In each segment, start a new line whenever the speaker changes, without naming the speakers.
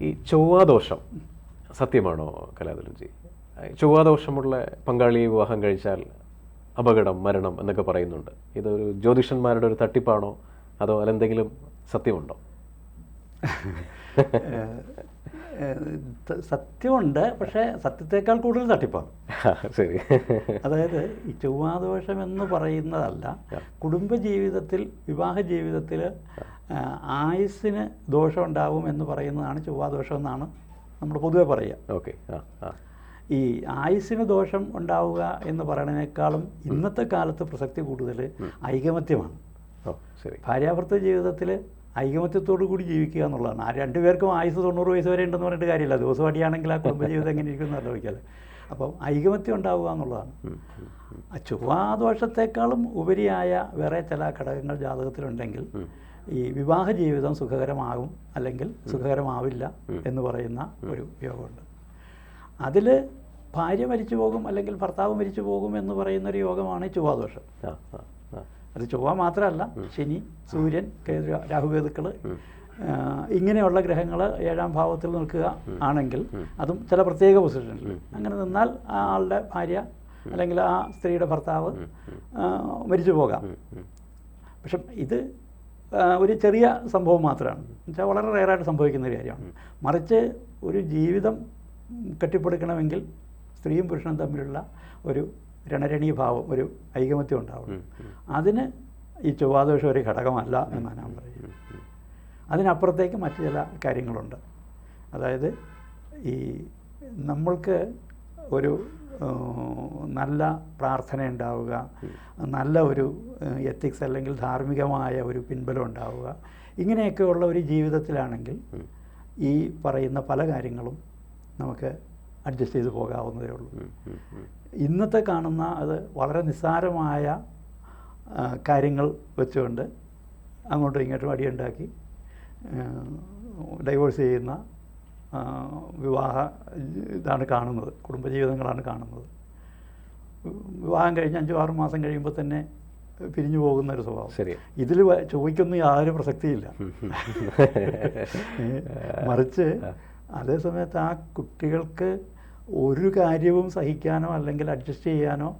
ഈ ചൊവ്വാദോഷം സത്യമാണോ കലാതുലൻജി ചൊവ്വാദോഷമുള്ള പങ്കാളിയെ വിവാഹം കഴിച്ചാൽ അപകടം മരണം എന്നൊക്കെ പറയുന്നുണ്ട്. ഇതൊരു ജ്യോതിഷന്മാരുടെ ഒരു തട്ടിപ്പാണോ? അതോ അതെന്തെങ്കിലും സത്യമുണ്ടോ?
സത്യമുണ്ട് പക്ഷേ സത്യത്തേക്കാൾ കൂടുതൽ തട്ടിപ്പാണ്.
ശരി.
അതായത് ഈ ചൊവ്വാദോഷം എന്ന് പറയുന്നതല്ല കുടുംബജീവിതത്തിൽ വിവാഹ ജീവിതത്തിൽ ആയുസ്സിന് ദോഷം ഉണ്ടാവും എന്ന് പറയുന്നതാണ് ചൊവ്വാദോഷം എന്നാണ് നമ്മൾ പൊതുവെ പറയുക.
ഓക്കെ
ഈ ആയുസ്സിന് ദോഷം ഉണ്ടാവുക എന്ന് പറയുന്നതിനേക്കാളും ഇന്നത്തെ കാലത്ത് പ്രസക്തി കൂടുതൽ ഐകമത്യമാണ്. ഭാര്യാഭർത്തൃ ജീവിതത്തിൽ ഐകമത്യത്തോടു കൂടി ജീവിക്കുക എന്നുള്ളതാണ്. ആ രണ്ടുപേർക്കും ആയുസ് തൊണ്ണൂറ് വയസ്സ് വരെ ഉണ്ടെന്ന് പറഞ്ഞിട്ട് കാര്യമില്ല. ദിവസം വടിയാണെങ്കിൽ ആ കുടുംബജീവിതം എങ്ങനെ ഇരിക്കുമെന്ന് ആലോചിക്കാതെ. അപ്പം ഐകമത്യം ഉണ്ടാവുക എന്നുള്ളതാണ്. ചൊവ്വാദോഷത്തെക്കാളും ഉപരിയായ വേറെ ചില ഘടകങ്ങൾ ജാതകത്തിലുണ്ടെങ്കിൽ ഈ വിവാഹ ജീവിതം സുഖകരമാകും അല്ലെങ്കിൽ സുഖകരമാവില്ല എന്ന് പറയുന്ന ഒരു യോഗമുണ്ട്. അതിൽ ഭാര്യ മരിച്ചു പോകും അല്ലെങ്കിൽ ഭർത്താവ് മരിച്ചു പോകും എന്ന് പറയുന്ന ഒരു യോഗമാണ് ഈ ചൊവ്വാദോഷം അത് ചൊവ്വ മാത്രമല്ല ശനി സൂര്യൻ കേതു രാഹുകേതുക്കൾ ഇങ്ങനെയുള്ള ഗ്രഹങ്ങൾ ഏഴാം ഭാവത്തിൽ നിൽക്കുക ആണെങ്കിൽ അതും ചില പ്രത്യേക പൊസിഷനിൽ. അങ്ങനെ നിന്നാൽ ആ ആളുടെ ഭാര്യ അല്ലെങ്കിൽ ആ സ്ത്രീയുടെ ഭർത്താവ് മരിച്ചു പോകാം. പക്ഷെ ഇത് ഒരു ചെറിയ സംഭവം മാത്രമാണ്. എന്നുവെച്ചാൽ വളരെ റെയറായിട്ട് സംഭവിക്കുന്ന ഒരു കാര്യമാണ്. മറിച്ച് ഒരു ജീവിതം കെട്ടിപ്പടുക്കണമെങ്കിൽ സ്ത്രീയും പുരുഷനും തമ്മിലുള്ള ഒരു രണരണീയ ഭാവം ഒരു ഐകമത്യം ഉണ്ടാവണം. അതിന് ഈ ചൊവ്വാദോഷം ഒരു ഘടകമല്ല എന്നാണ് ഞാൻ പറയുന്നത്. അതിനപ്പുറത്തേക്ക് മറ്റു ചില കാര്യങ്ങളുണ്ട്. അതായത് ഈ നമ്മൾക്ക് ഒരു നല്ല പ്രാർത്ഥന ഉണ്ടാവുക. നല്ല ഒരു എത്തിക്സ് അല്ലെങ്കിൽ ധാർമ്മികമായ ഒരു പിൻബലം ഉണ്ടാവുക. ഇങ്ങനെയൊക്കെയുള്ള ഒരു ജീവിതത്തിലാണെങ്കിൽ ഈ പറയുന്ന പല കാര്യങ്ങളും നമുക്ക് അഡ്ജസ്റ്റ് ചെയ്ത് പോകാവുന്നതേ ഉള്ളൂ. ഇന്നത്തെ കാണുന്ന അത് വളരെ നിസ്സാരമായ കാര്യങ്ങൾ വെച്ചുകൊണ്ട് അങ്ങോട്ടും ഇങ്ങോട്ടും അടിയുണ്ടാക്കി ഡൈവോഴ്സ് ചെയ്യുന്ന വിവാഹ ഇതാണ് കാണുന്നത്. കുടുംബജീവിതങ്ങളാണ് കാണുന്നത്. വിവാഹം കഴിഞ്ഞ് അഞ്ചോ ആറ് മാസം കഴിയുമ്പോൾ തന്നെ പിരിഞ്ഞു പോകുന്ന ഒരു സ്വഭാവം.
ശരി.
ഇതിൽ ചോദിക്കൊന്നും യാതൊരു പ്രസക്തിയില്ല. മറിച്ച് അതേ സമയത്ത് ആ കുട്ടികൾക്ക് ഒരു കാര്യവും സഹിക്കാനോ അല്ലെങ്കിൽ അഡ്ജസ്റ്റ് ചെയ്യാനോ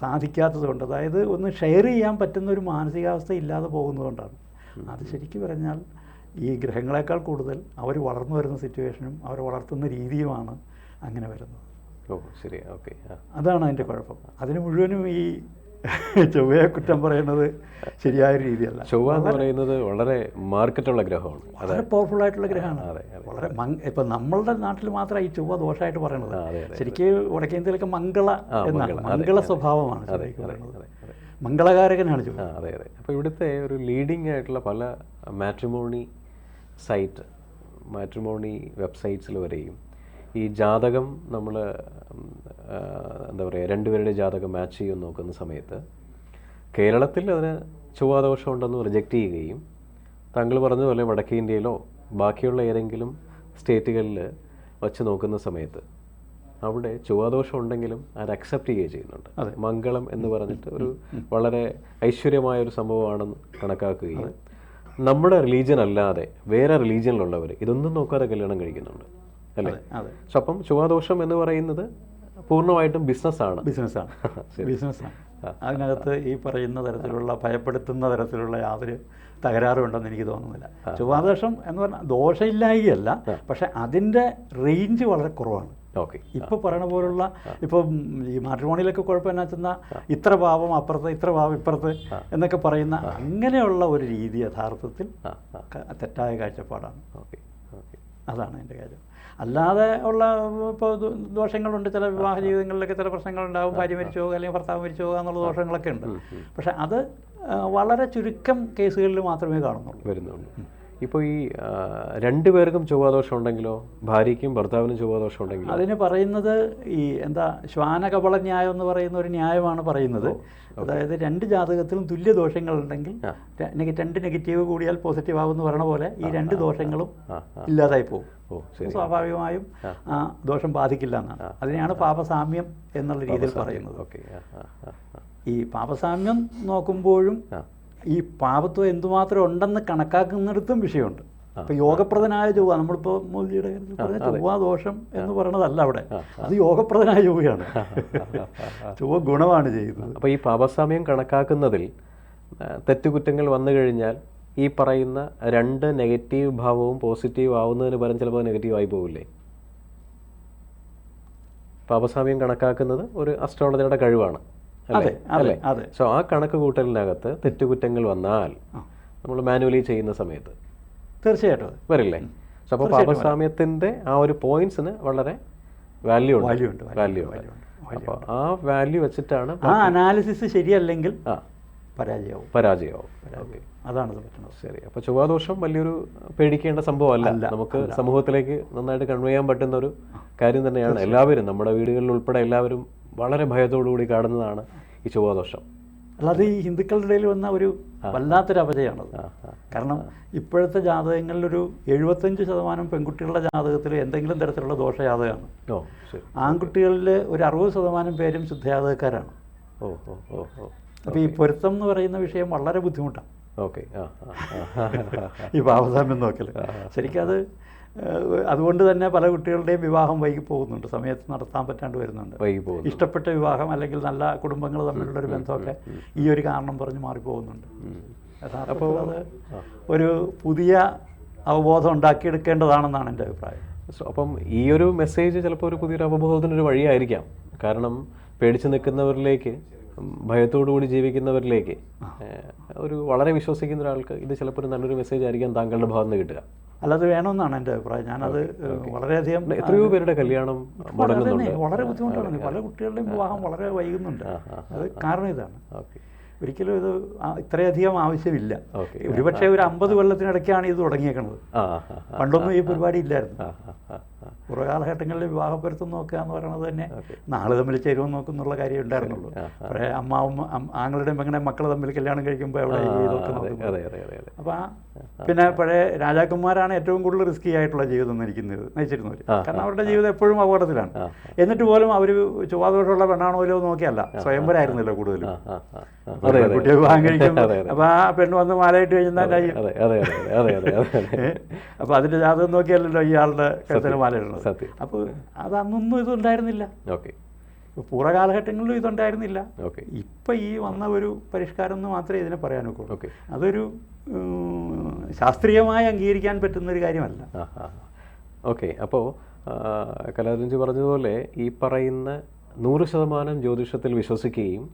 സാധിക്കാത്തതുകൊണ്ട് അതായത് ഒന്ന് ഷെയർ ചെയ്യാൻ പറ്റുന്ന ഒരു മാനസികാവസ്ഥ ഇല്ലാതെ പോകുന്നതുകൊണ്ടാണ്. അത് ശരിക്കും പറഞ്ഞാൽ ഈ ഗ്രഹങ്ങളെക്കാൾ കൂടുതൽ അവർ വളർന്നു വരുന്ന സിറ്റുവേഷനും അവർ വളർത്തുന്ന രീതിയുമാണ് അങ്ങനെ വരുന്നത്.
ഓ ശരി. ഓക്കെ.
അതാണ് അതിന്റെ കുഴപ്പം. അതിന് മുഴുവനും ഈ ചൊവ്വയെ കുറ്റം പറയുന്നത് ശരിയായ രീതിയല്ല.
ചൊവ്വ എന്ന് പറയുന്നത് വളരെ മാർക്കറ്റുള്ള ഗ്രഹമാണ്.
വളരെ പവർഫുൾ ആയിട്ടുള്ള ഗ്രഹമാണ്. വളരെ ഇപ്പം നമ്മളുടെ നാട്ടിൽ മാത്രമാണ് ഈ ചൊവ്വ ദോഷമായിട്ട്
അതെ.
ശരിക്കും വടക്കേന്ത്യയിലൊക്കെ മംഗള എന്നാണ്.
മംഗള,
സ്വഭാവമാണ് പറയുന്നത്. മംഗളകാരകനാണ് ചൊവ്വ.
അതെ അതെ. അപ്പോൾ ഇവിടുത്തെ ഒരു ലീഡിംഗ് ആയിട്ടുള്ള പല മാട്രിമോണി സൈറ്റ് മാട്രിമോണി വെബ്സൈറ്റ്സിൽ വരെയും. ഈ ജാതകം നമ്മൾ എന്താ പറയുക രണ്ടുപേരുടെ ജാതകം മാച്ച് ചെയ്യാൻ നോക്കുന്ന സമയത്ത് കേരളത്തിൽ അതിന് ചൊവ്വാദോഷം ഉണ്ടെന്ന് റിജക്റ്റ് ചെയ്യുകയും താങ്കൾ പറഞ്ഞതുപോലെ പോലെ വടക്കേ ഇന്ത്യയിലോ ബാക്കിയുള്ള ഏതെങ്കിലും സ്റ്റേറ്റുകളിൽ വച്ച് നോക്കുന്ന സമയത്ത് അവിടെ ചൊവ്വാദോഷം ഉണ്ടെങ്കിലും അത് അക്സെപ്റ്റ് ചെയ്യുകയും ചെയ്യുന്നുണ്ട്. മംഗളം എന്ന് പറഞ്ഞിട്ട് ഒരു വളരെ ഐശ്വര്യമായ ഒരു സംഭവമാണെന്ന് കണക്കാക്കുകയും നമ്മുടെ റിലീജിയൻ അല്ലാതെ വേറെ റിലീജിയനിലുള്ളവർ ഇതൊന്നും നോക്കാതെ കല്യാണം കഴിക്കുന്നുണ്ട് അല്ലേ? പക്ഷെ അപ്പം ചുവാദോഷം എന്ന് പറയുന്നത് പൂർണമായിട്ടും ബിസിനസ്സാണ്
ബിസിനസ്സാണ് ബിസിനസ്സാണ് അതിനകത്ത് ഈ പറയുന്ന തരത്തിലുള്ള ഭയപ്പെടുത്തുന്ന തരത്തിലുള്ള യാതൊരു തകരാറും ഉണ്ടെന്ന് എനിക്ക് തോന്നുന്നില്ല. ചൊവ്വാദോഷം എന്ന് പറഞ്ഞാൽ ദോഷമില്ലായികയല്ല പക്ഷെ അതിന്റെ റേഞ്ച് വളരെ കുറവാണ്.
ഓക്കെ.
ഇപ്പൊ പറയണ പോലുള്ള ഇപ്പം ഈ മാട്രിമോണിയിലൊക്കെ കുഴപ്പം എന്നാ ഇത്ര പാവം അപ്പുറത്ത് ഇത്ര പാവം ഇപ്പുറത്ത് എന്നൊക്കെ പറയുന്ന അങ്ങനെയുള്ള ഒരു രീതി യഥാർത്ഥത്തിൽ തെറ്റായ കാഴ്ചപ്പാടാണ്.
ഓക്കെ. ഓക്കെ.
അതാണ് എന്റെ കാര്യം. അല്ലാതെ ഉള്ള ഇപ്പോൾ ദോഷങ്ങളുണ്ട്. ചില വിവാഹ ജീവിതങ്ങളിലൊക്കെ ചില പ്രശ്നങ്ങളുണ്ടാവും. ഭാര്യ മരിച്ചു പോകുക അല്ലെങ്കിൽ ഭർത്താവ് മരിച്ചു പോകുക എന്നുള്ള ദോഷങ്ങളൊക്കെ ഉണ്ട്. പക്ഷെ അത് വളരെ ചുരുക്കം കേസുകളിൽ മാത്രമേ കാണുന്നുള്ളൂ.
വരുന്നുണ്ട് ഇപ്പോൾ ഈ രണ്ടുപേർക്കും ചൊവ്വാദോഷം ഉണ്ടെങ്കിലോ? ഭാര്യയ്ക്കും ഭർത്താവിനും ചൊവ്വാദോഷം ഉണ്ടെങ്കിലോ?
അതിന് പറയുന്നത് ഈ എന്താ ശ്വാനകപള ന്യായം എന്ന് പറയുന്ന ഒരു ന്യായമാണ് പറയുന്നത്. അതായത് രണ്ട് ജാതകത്തിലും തുല്യ ദോഷങ്ങൾ ഉണ്ടെങ്കിൽ രണ്ട് നെഗറ്റീവ് കൂടിയാൽ പോസിറ്റീവ് ആകുമെന്ന് പറയണ പോലെ ഈ രണ്ട് ദോഷങ്ങളും ഇല്ലാതായി പോകും. സ്വാഭാവികമായും ആ. ദോഷം ബാധിക്കില്ല എന്നാണ്. അതിനെയാണ് പാപസാമ്യം എന്നുള്ള രീതിയിൽ പറയുന്നത്. ഈ പാപസാമ്യം നോക്കുമ്പോഴും. ഈ പാപത്വം എന്തുമാത്രം ഉണ്ടെന്ന് കണക്കാക്കുന്നിടത്തും വിഷയമുണ്ട്. ഇപ്പൊ യോഗപ്രദനായ ചൊവ്വ നമ്മളിപ്പോ മോദിയുടെ പറഞ്ഞ ചൊവ്വ ദോഷം എന്ന് പറയണതല്ല അവിടെ. അത് യോഗപ്രദനായ ചൊവ്വയാണ് ചൊവ്വ ഗുണമാണ് ചെയ്യുന്നത്.
അപ്പൊ ഈ പാപസമയം കണക്കാക്കുന്നതിൽ തെറ്റുകുറ്റങ്ങൾ വന്നു കഴിഞ്ഞാൽ ഈ പറയുന്ന രണ്ട് നെഗറ്റീവ് ഭാവവും പോസിറ്റീവ് ആവുന്നതിന് പകരം ചിലപ്പോൾ നെഗറ്റീവ് ആയി പോകില്ലേ പാപസാമ്യം കണക്കാക്കുന്നത് ഒരു അസ്ട്രോളജിയുടെ കഴിവാണ്.
അതെ അതെ അതെ.
സോ ആ കണക്ക് കൂട്ടലിനകത്ത് തെറ്റുകുറ്റങ്ങൾ വന്നാൽ നമ്മൾ മാനുവലി ചെയ്യുന്ന സമയത്ത്
തീർച്ചയായിട്ടും
വരില്ലേ? സോ അപ്പോൾ പാപസാമ്യത്തിന്റെ ആ ഒരു പോയിന്റ്സിന് വളരെ വാല്യൂ ഉണ്ട്.
വാല്യൂ ഉണ്ട്,
വാല്യൂ ഉണ്ട് അപ്പോൾ ആ വാല്യൂ വെച്ചിട്ടാണ്
ആ അനാലിസിസ് ശരിയല്ലെങ്കിൽ
ആ.
പരാജയമാവും
പരാജയമാവും
അതാണ് പറ്റുന്നത്.
ശരി. അപ്പോൾ ചൊവ്വാദോഷം വലിയൊരു പേടിക്കേണ്ട സംഭവമല്ല. നമുക്ക് സമൂഹത്തിലേക്ക് നന്നായിട്ട് കൺവേ ചെയ്യാൻ പറ്റുന്ന ഒരു കാര്യം തന്നെയാണ്. എല്ലാവരും നമ്മുടെ വീടുകളിൽ ഉൾപ്പെടെ എല്ലാവരും വളരെ ഭയത്തോടുകൂടി കാണുന്നതാണ് ഈ ചൊവ്വാദോഷം.
അല്ലാതെ ഈ ഹിന്ദുക്കളുടെ ഇടയിൽ വന്ന ഒരു വല്ലാത്തൊരു അപജയമാണത് കാരണം ഇപ്പോഴത്തെ ജാതകങ്ങളിൽ ഒരു എഴുപത്തഞ്ച് ശതമാനം പെൺകുട്ടികളുടെ ജാതകത്തിൽ എന്തെങ്കിലും തരത്തിലുള്ള ദോഷജാതകമാണ് ആൺകുട്ടികളിൽ ഒരു അറുപത് ശതമാനം പേരും ശുദ്ധജാതകക്കാരാണ്.
ഓ ഓ ഓ ഓ.
അപ്പോൾ ഈ പൊരുത്തം എന്ന് പറയുന്ന വിഷയം വളരെ ബുദ്ധിമുട്ടാണ്.
ഓക്കെ
ഈ പാവസാമ്യം നോക്കൽ ശരിക്കും അത് അതുകൊണ്ട് തന്നെ പല കുട്ടികളുടെയും വിവാഹം വൈകി പോകുന്നുണ്ട്. സമയത്ത് നടത്താൻ പറ്റാണ്ട് വരുന്നുണ്ട്. ഇഷ്ടപ്പെട്ട വിവാഹം അല്ലെങ്കിൽ നല്ല കുടുംബങ്ങൾ തമ്മിലുള്ള ഒരു ബന്ധമൊക്കെ ഈ ഒരു കാരണം പറഞ്ഞ് മാറിപ്പോകുന്നുണ്ട്. അപ്പോൾ അത് ഒരു പുതിയ അവബോധം ഉണ്ടാക്കിയെടുക്കേണ്ടതാണെന്നാണ് എന്റെ അഭിപ്രായം.
സോ അപ്പം ഈ ഒരു മെസ്സേജ് ചിലപ്പോൾ ഒരു പുതിയൊരു അവബോധത്തിനൊരു വഴിയായിരിക്കാം. കാരണം പേടിച്ച് നിൽക്കുന്നവരിലേക്ക് ഭയത്തോടുകൂടി ജീവിക്കുന്നവരിലേക്ക് ഒരു വളരെ വിശ്വസിക്കുന്ന ഒരാൾക്ക് ഇത് ചിലപ്പോൾ ഒരു നല്ലൊരു മെസ്സേജ് ആയിരിക്കാം താങ്കളുടെ ഭാഗത്ത് നിന്ന് കിട്ടുക.
അല്ലാതെ വേണമെന്നാണ് എന്റെ അഭിപ്രായം. ഞാനത് വളരെയധികം
എത്രയോ പേരുടെ കല്യാണം
വളരെ ബുദ്ധിമുട്ടാണ്. പല കുട്ടികളുടെയും വിവാഹം വളരെ വൈകുന്നുണ്ട്. അത് കാരണം ഇതാണ്. ഒരിക്കലും ഇത് ഇത്രയധികം ആവശ്യമില്ല. ഒരുപക്ഷെ ഒരു അമ്പത് കൊല്ലത്തിനിടയ്ക്കാണ് ഇത് തുടങ്ങിയേക്കുന്നത് പണ്ടൊന്നും ഈ പരിപാടി ഇല്ലായിരുന്നു.
ആ
കാലഘട്ടങ്ങളിൽ വിവാഹപ്പൊരുത്തം നോക്കുക എന്ന് പറയുന്നത് തന്നെ നാളെ തമ്മിൽ ചേരുവ നോക്കുന്നുള്ള കാര്യം ഉണ്ടായിരുന്നുള്ളൂ. പക്ഷേ അമ്മാവും ആങ്ങളുടെയും പെങ്ങനെ മക്കൾ തമ്മിൽ കല്യാണം കഴിക്കുമ്പോൾ എവിടെ അപ്പം ഇതൊക്കെ നോക്കുന്നത് അപ്പോൾ പിന്നെ പഴയ രാജാക്കന്മാരാണ് ഏറ്റവും കൂടുതൽ റിസ്കി ആയിട്ടുള്ള ജീവിതം നയിക്കുന്നത് നയിച്ചിരുന്നവർ കാരണം അവരുടെ ജീവിതം എപ്പോഴും അപകടത്തിലാണ്. എന്നിട്ട് പോലും അവർ ചൊവ്വാദോഷമുള്ള പെണ്ണാണോ എന്ന് നോക്കിയല്ല. സ്വയംവരായിരുന്നല്ലോ കൂടുതലും. കുട്ടിയെ വിവാഹം കഴിക്കും
അതെ അതെ.
അപ്പോൾ ആ പെണ്ണ് വന്ന് മാലയിട്ട് കഴിഞ്ഞാൽ
അതെ അതെ അതെ അതെ അതെ അതെ അതെ
അപ്പോൾ അതിന്റെ ജാതകം നോക്കിയല്ലോ ഇയാളുടെ കരുത്തിന് മാല
സത്യം.
അപ്പോൾ അത് അന്നൊന്നും ഇതുണ്ടായിരുന്നില്ല.
ഓക്കെ.
പൂർവ കാലഘട്ടങ്ങളിലും ഇതുണ്ടായിരുന്നില്ല.
ഓക്കെ.
ഇപ്പം ഈ വന്ന ഒരു പരിഷ്കാരം എന്ന് മാത്രമേ ഇതിനെ പറയാനൊക്കുള്ളൂ
ഓക്കെ.
അതൊരു ശാസ്ത്രീയമായി അംഗീകരിക്കാൻ പറ്റുന്ന ഒരു കാര്യമല്ല
ഓക്കെ. അപ്പോൾ കലാരഞ്ജി പറഞ്ഞതുപോലെ ഈ പറയുന്ന നൂറ് ശതമാനം ജ്യോതിഷത്തിൽ വിശ്വസിക്കുകയും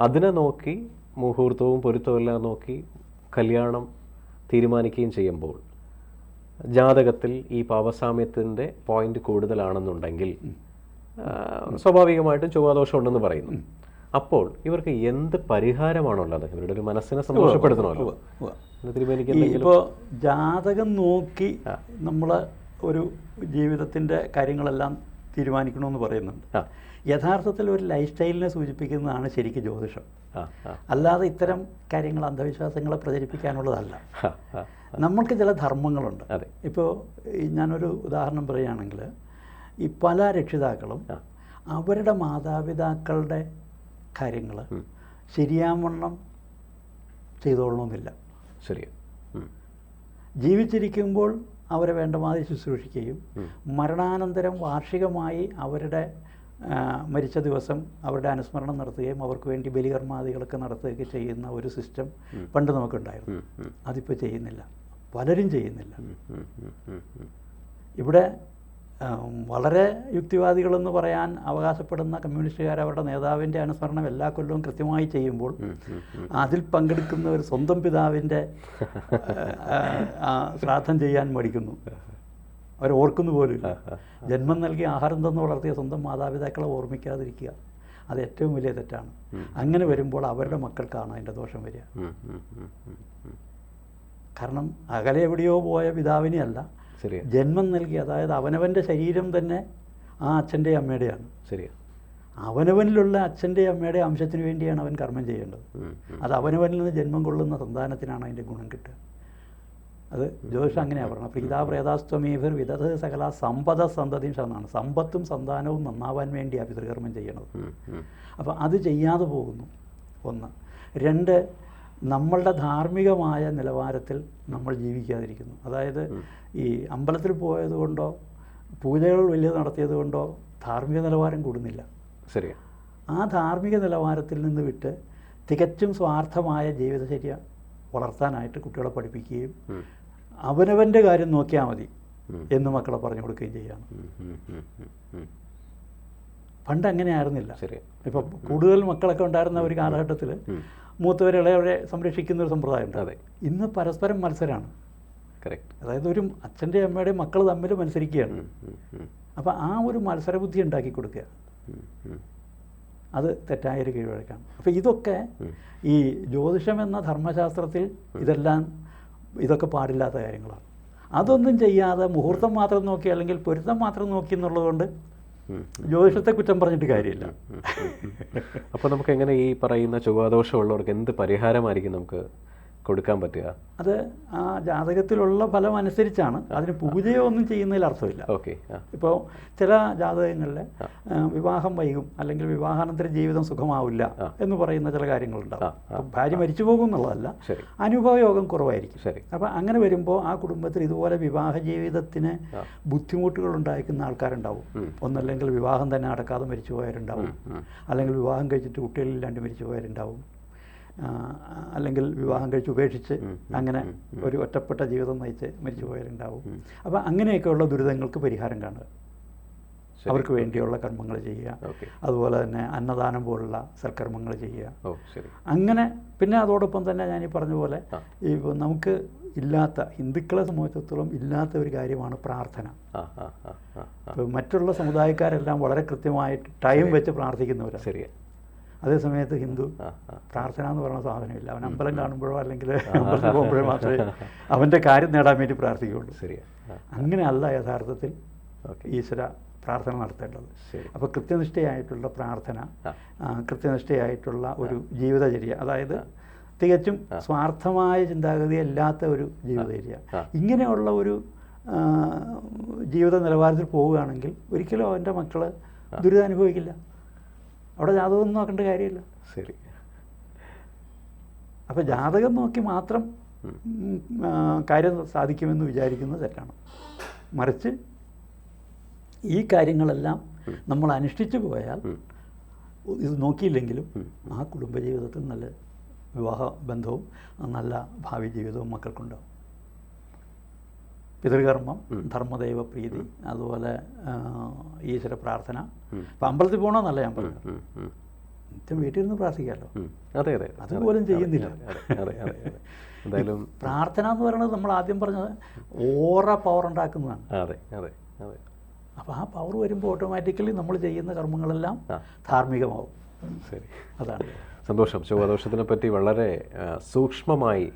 അതിനെ നോക്കി മുഹൂർത്തവും പൊരുത്തവും എല്ലാം നോക്കി കല്യാണം തീരുമാനിക്കുകയും ചെയ്യുമ്പോൾ ജാതകത്തിൽ ഈ പാവസാമ്യത്തിന്റെ പോയിന്റ് കൂടുതലാണെന്നുണ്ടെങ്കിൽ സ്വാഭാവികമായിട്ടും ചൊവ്വാദോഷം ഉണ്ടെന്ന് പറയുന്നു. അപ്പോൾ ഇവർക്ക് എന്ത് പരിഹാരമാണുള്ളത്? ഇവരുടെ ഒരു മനസ്സിനെ സന്തോഷപ്പെടുത്തണമല്ലോ.
ഇപ്പോൾ ജാതകം നോക്കി നമ്മൾ ഒരു ജീവിതത്തിന്റെ കാര്യങ്ങളെല്ലാം തീരുമാനിക്കണമെന്ന് പറയുന്നുണ്ട്. യഥാർത്ഥത്തിൽ ഒരു ലൈഫ് സ്റ്റൈലിനെ സൂചിപ്പിക്കുന്നതാണ് ശരിക്കും ജ്യോതിഷം. അല്ലാതെ ഇത്തരം കാര്യങ്ങൾ അന്ധവിശ്വാസങ്ങളെ പ്രചരിപ്പിക്കാനുള്ളതല്ല. നമ്മൾക്ക് ചില ധർമ്മങ്ങളുണ്ട്. ഇപ്പോൾ ഞാനൊരു ഉദാഹരണം പറയുകയാണെങ്കിൽ ഈ പല രക്ഷിതാക്കളും അവരുടെ മാതാപിതാക്കളുടെ കാര്യങ്ങൾ ശരിയാവണ്ണം ചെയ്തോളണമെന്നില്ല
ശരി.
ജീവിച്ചിരിക്കുമ്പോൾ അവരെ വേണ്ടമാതിരി ശുശ്രൂഷിക്കുകയും മരണാനന്തരം വാർഷികമായി അവരുടെ മരിച്ച ദിവസം അവരുടെ അനുസ്മരണം നടത്തുകയും അവർക്ക് വേണ്ടി ബലികർമാദികളൊക്കെ നടത്തുകയൊക്കെ ചെയ്യുന്ന ഒരു സിസ്റ്റം പണ്ട് നമുക്കുണ്ടായിരുന്നു. അതിപ്പോൾ ചെയ്യുന്നില്ല. പലരും ചെയ്യുന്നില്ല. ഇവിടെ വളരെ യുക്തിവാദികളെന്ന് പറയാൻ അവകാശപ്പെടുന്ന കമ്മ്യൂണിസ്റ്റുകാർ അവരുടെ നേതാവിന്റെ അനുസ്മരണം എല്ലാ കൊല്ലവും കൃത്യമായി ചെയ്യുമ്പോൾ
അതിൽ പങ്കെടുക്കുന്ന
ഒരു പങ്കെടുക്കുന്നവർ സ്വന്തം പിതാവിന്റെ ശ്രാദ്ധം ചെയ്യാൻ മടിക്കുന്നു. അവർ ഓർക്കുന്നു പോലും ജന്മം നൽകി ആഹാരം തന്നു വളർത്തിയ സ്വന്തം മാതാപിതാക്കളെ ഓർമ്മിക്കാതിരിക്കുക. അത് ഏറ്റവും വലിയ തെറ്റാണ്. അങ്ങനെ വരുമ്പോൾ അവരുടെ മക്കൾക്കാണ് അതിന്റെ ദോഷം വരിക. കാരണം അകലെ എവിടെയോ പോയ പിതാവിനെയല്ല ജന്മം നൽകി അതായത് അവനവന്റെ ശരീരം തന്നെ ആ അച്ഛന്റെ അമ്മയുടെയാണ്.
ശരിയാണ്
അവനവനിലുള്ള അച്ഛന്റെ അമ്മയുടെ അംശത്തിന് വേണ്ടിയാണ് അവൻ കർമ്മം ചെയ്യേണ്ടത്. അത് അവനവനിൽ നിന്ന് ജന്മം കൊള്ളുന്ന സന്താനത്തിനാണ് അതിന്റെ ഗുണം കിട്ടുക. അത് ജ്യോതിഷം അങ്ങനെയാണ് പറഞ്ഞത്. പ്രീതാ പ്രേതാസ്ത്വമീഭർ വിദധ സകല സമ്പദ സന്തതിയും എന്നാണ് സമ്പത്തും സന്താനവും നന്നാവാൻ വേണ്ടിയാണ് പിതൃകർമ്മം ചെയ്യണത്. അപ്പോൾ അത് ചെയ്യാതെ പോകുന്നു. ഒന്ന്. രണ്ട് നമ്മളുടെ ധാർമ്മികമായ നിലവാരത്തിൽ നമ്മൾ ജീവിക്കാതിരിക്കുന്നു. അതായത് ഈ അമ്പലത്തിൽ പോയതുകൊണ്ടോ പൂജകൾ വലിയ നടത്തിയത് കൊണ്ടോ ധാർമ്മിക നിലവാരം കൂടുന്നില്ല.
ശരിയാണ്
ആ ധാർമ്മിക നിലവാരത്തിൽ നിന്ന് വിട്ട് തികച്ചും സ്വാർത്ഥമായ ജീവിതചര്യ വളർത്താനായിട്ട് കുട്ടികളെ പഠിപ്പിക്കുകയും. അവനവന്റെ കാര്യം നോക്കിയാൽ മതി എന്ന് മക്കളെ പറഞ്ഞു കൊടുക്കുകയും ചെയ്യാണ്. പണ്ട് അങ്ങനെ ആയിരുന്നില്ല ഇപ്പൊ കൂടുതൽ മക്കളൊക്കെ ഉണ്ടായിരുന്ന ഒരു കാലഘട്ടത്തിൽ. മൂത്തവരെ ഇളയവരെ സംരക്ഷിക്കുന്ന ഒരു സമ്പ്രദായം ഉണ്ട്.
അതെ.
ഇന്ന് പരസ്പരം മത്സരമാണ് അതായത് ഒരു അച്ഛന്റെയും അമ്മയുടെയും മക്കൾ തമ്മിൽ മത്സരിക്കുകയാണ്. അപ്പോൾ ആ ഒരു മത്സരബുദ്ധി ഉണ്ടാക്കി കൊടുക്കുക. അത് തെറ്റായൊരു കീഴ്വഴക്കാണ്. അപ്പോൾ ഇതൊക്കെ ഈ ജ്യോതിഷം എന്ന ധർമ്മശാസ്ത്രത്തിൽ ഇതെല്ലാം ഇതൊക്കെ പാടില്ലാത്ത കാര്യങ്ങളാണ്. അതൊന്നും ചെയ്യാതെ മുഹൂർത്തം മാത്രം നോക്കി അല്ലെങ്കിൽ പൊരുത്തം മാത്രം നോക്കി എന്നുള്ളതുകൊണ്ട് ജ്യോതിഷത്തെ കുറ്റം പറഞ്ഞിട്ട് കാര്യമില്ല.
അപ്പോൾ നമുക്ക് എങ്ങനെ ഈ പറയുന്ന ചൊവ്വാദോഷമുള്ളവർക്ക് എന്ത് പരിഹാരമായിരിക്കും നമുക്ക് കൊടുക്കാൻ പറ്റുക?
അത് ആ ജാതകത്തിലുള്ള ഫലം അനുസരിച്ചാണ്. അതിന് പൂജയോ ഒന്നും ചെയ്യുന്നതിൽ അർത്ഥമില്ല.
ഓക്കെ
ഇപ്പോൾ ചില ജാതകങ്ങളിൽ വിവാഹം വൈകും അല്ലെങ്കിൽ വിവാഹാനന്തര ജീവിതം സുഖമാവില്ല എന്ന് പറയുന്ന ചില കാര്യങ്ങളുണ്ടാവും. ഭാര്യ മരിച്ചു പോകും എന്നുള്ളതല്ല അനുഭവയോഗം കുറവായിരിക്കും.
ശരി.
അപ്പം അങ്ങനെ വരുമ്പോൾ ആ കുടുംബത്തിൽ ഇതുപോലെ വിവാഹ ജീവിതത്തിന് ബുദ്ധിമുട്ടുകൾ ഉണ്ടായിരിക്കുന്ന ആൾക്കാരുണ്ടാവും. ഒന്നല്ലെങ്കിൽ വിവാഹം തന്നെ നടക്കാതെ മരിച്ചു പോയവരുണ്ടാവും അല്ലെങ്കിൽ വിവാഹം കഴിച്ചിട്ട് കുട്ടികളില്ലാണ്ട് മരിച്ചു പോയവരുണ്ടാവും അല്ലെങ്കിൽ വിവാഹം കഴിച്ച് ഉപേക്ഷിച്ച് അങ്ങനെ ഒരു ഒറ്റപ്പെട്ട ജീവിതം നയിച്ച് മരിച്ചു പോയവരുണ്ടാവും. അപ്പം അങ്ങനെയൊക്കെയുള്ള ദുരിതങ്ങൾക്ക് പരിഹാരം കാണുക. അവർക്ക് വേണ്ടിയുള്ള കർമ്മങ്ങൾ ചെയ്യുക. അതുപോലെ തന്നെ അന്നദാനം പോലുള്ള സൽക്കർമ്മങ്ങൾ ചെയ്യുക. അങ്ങനെ പിന്നെ അതോടൊപ്പം തന്നെ ഞാൻ ഈ പറഞ്ഞ പോലെ. ഈ നമുക്ക് ഇല്ലാത്ത ഹിന്ദുക്കളെ സംബന്ധിച്ചിടത്തോളം ഇല്ലാത്ത ഒരു കാര്യമാണ് പ്രാർത്ഥന. മറ്റുള്ള സമുദായക്കാരെല്ലാം വളരെ കൃത്യമായിട്ട് ടൈം വെച്ച് പ്രാർത്ഥിക്കുന്നവരാണ്.
ശരിയാ.
അതേ സമയത്ത് ഹിന്ദു പ്രാർത്ഥന എന്ന് പറയുന്ന സാധനമില്ല. അവൻ അമ്പലം കാണുമ്പോഴോ അല്ലെങ്കിൽ അമ്പലത്തിൽ പോകുമ്പോഴോ മാത്രമേ അവന്റെ കാര്യം നേടാൻ വേണ്ടി പ്രാർത്ഥിക്കുകയുള്ളൂ.
ശരി
അങ്ങനെയല്ല യഥാർത്ഥത്തിൽ ഈശ്വര പ്രാർത്ഥന നടത്തേണ്ടത്.
ശരി.
അപ്പോൾ കൃത്യനിഷ്ഠയായിട്ടുള്ള പ്രാർത്ഥന കൃത്യനിഷ്ഠയായിട്ടുള്ള ഒരു ജീവിതചര്യ. അതായത് തികച്ചും സ്വാർത്ഥമായ ചിന്താഗതി അല്ലാത്ത ഒരു ജീവിതചര്യ. ഇങ്ങനെയുള്ള ഒരു ജീവിത നിലവാരത്തിൽ പോവുകയാണെങ്കിൽ ഒരിക്കലും അവന്റെ മക്കൾ ദുരിതം അനുഭവിക്കില്ല അവിടെ ജാതകം നോക്കേണ്ട കാര്യമില്ല.
ശരി.
അപ്പോൾ ജാതകം നോക്കി മാത്രം കാര്യം സാധിക്കുമെന്ന് വിചാരിക്കുന്നത് തെറ്റാണ്. മറിച്ച് ഈ കാര്യങ്ങളെല്ലാം നമ്മൾ അനുഷ്ഠിച്ചു പോയാൽ ഇത് നോക്കിയില്ലെങ്കിലും ആ കുടുംബജീവിതത്തിൽ നല്ല വിവാഹ ബന്ധവും നല്ല ഭാവി ജീവിതവും മക്കൾക്കുണ്ടാവും. പിതൃകർമ്മം ധർമ്മദൈവ പ്രീതി അതുപോലെ ഈശ്വര പ്രാർത്ഥന അപ്പം അമ്പലത്തിൽ പോകണമെന്നല്ല ഞാൻ പറഞ്ഞത്. നിത്യം വീട്ടിൽ നിന്ന് പ്രാർത്ഥിക്കാമല്ലോ
അതെ അതെ അതെ,
അതുപോലും ചെയ്യുന്നില്ല.
എന്തായാലും
പ്രാർത്ഥന എന്ന് പറയുന്നത് നമ്മൾ ആദ്യം പറഞ്ഞത് ഓറ പവർ ഉണ്ടാക്കുന്നതാണ്.
അതെ അതെ അതെ.
അപ്പോൾ ആ പവർ വരുമ്പോൾ ഓട്ടോമാറ്റിക്കലി നമ്മൾ ചെയ്യുന്ന കർമ്മങ്ങളെല്ലാം. ധാർമ്മികമാവും.
ശരി.
അതാണ്.
സന്തോഷം. ചൊവ്വാദോഷത്തിനെ പറ്റി വളരെ സൂക്ഷ്മമായി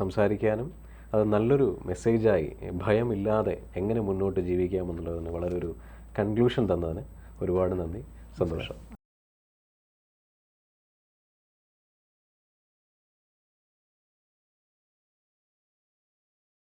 സംസാരിക്കാനും അത് നല്ലൊരു മെസ്സേജായി ഭയമില്ലാതെ എങ്ങനെ മുന്നോട്ട് ജീവിക്കാമെന്നുള്ളതിന് വളരെ ഒരു കൺക്ലൂഷൻ തന്നതിന് ഒരുപാട് നന്ദി. സന്തോഷം.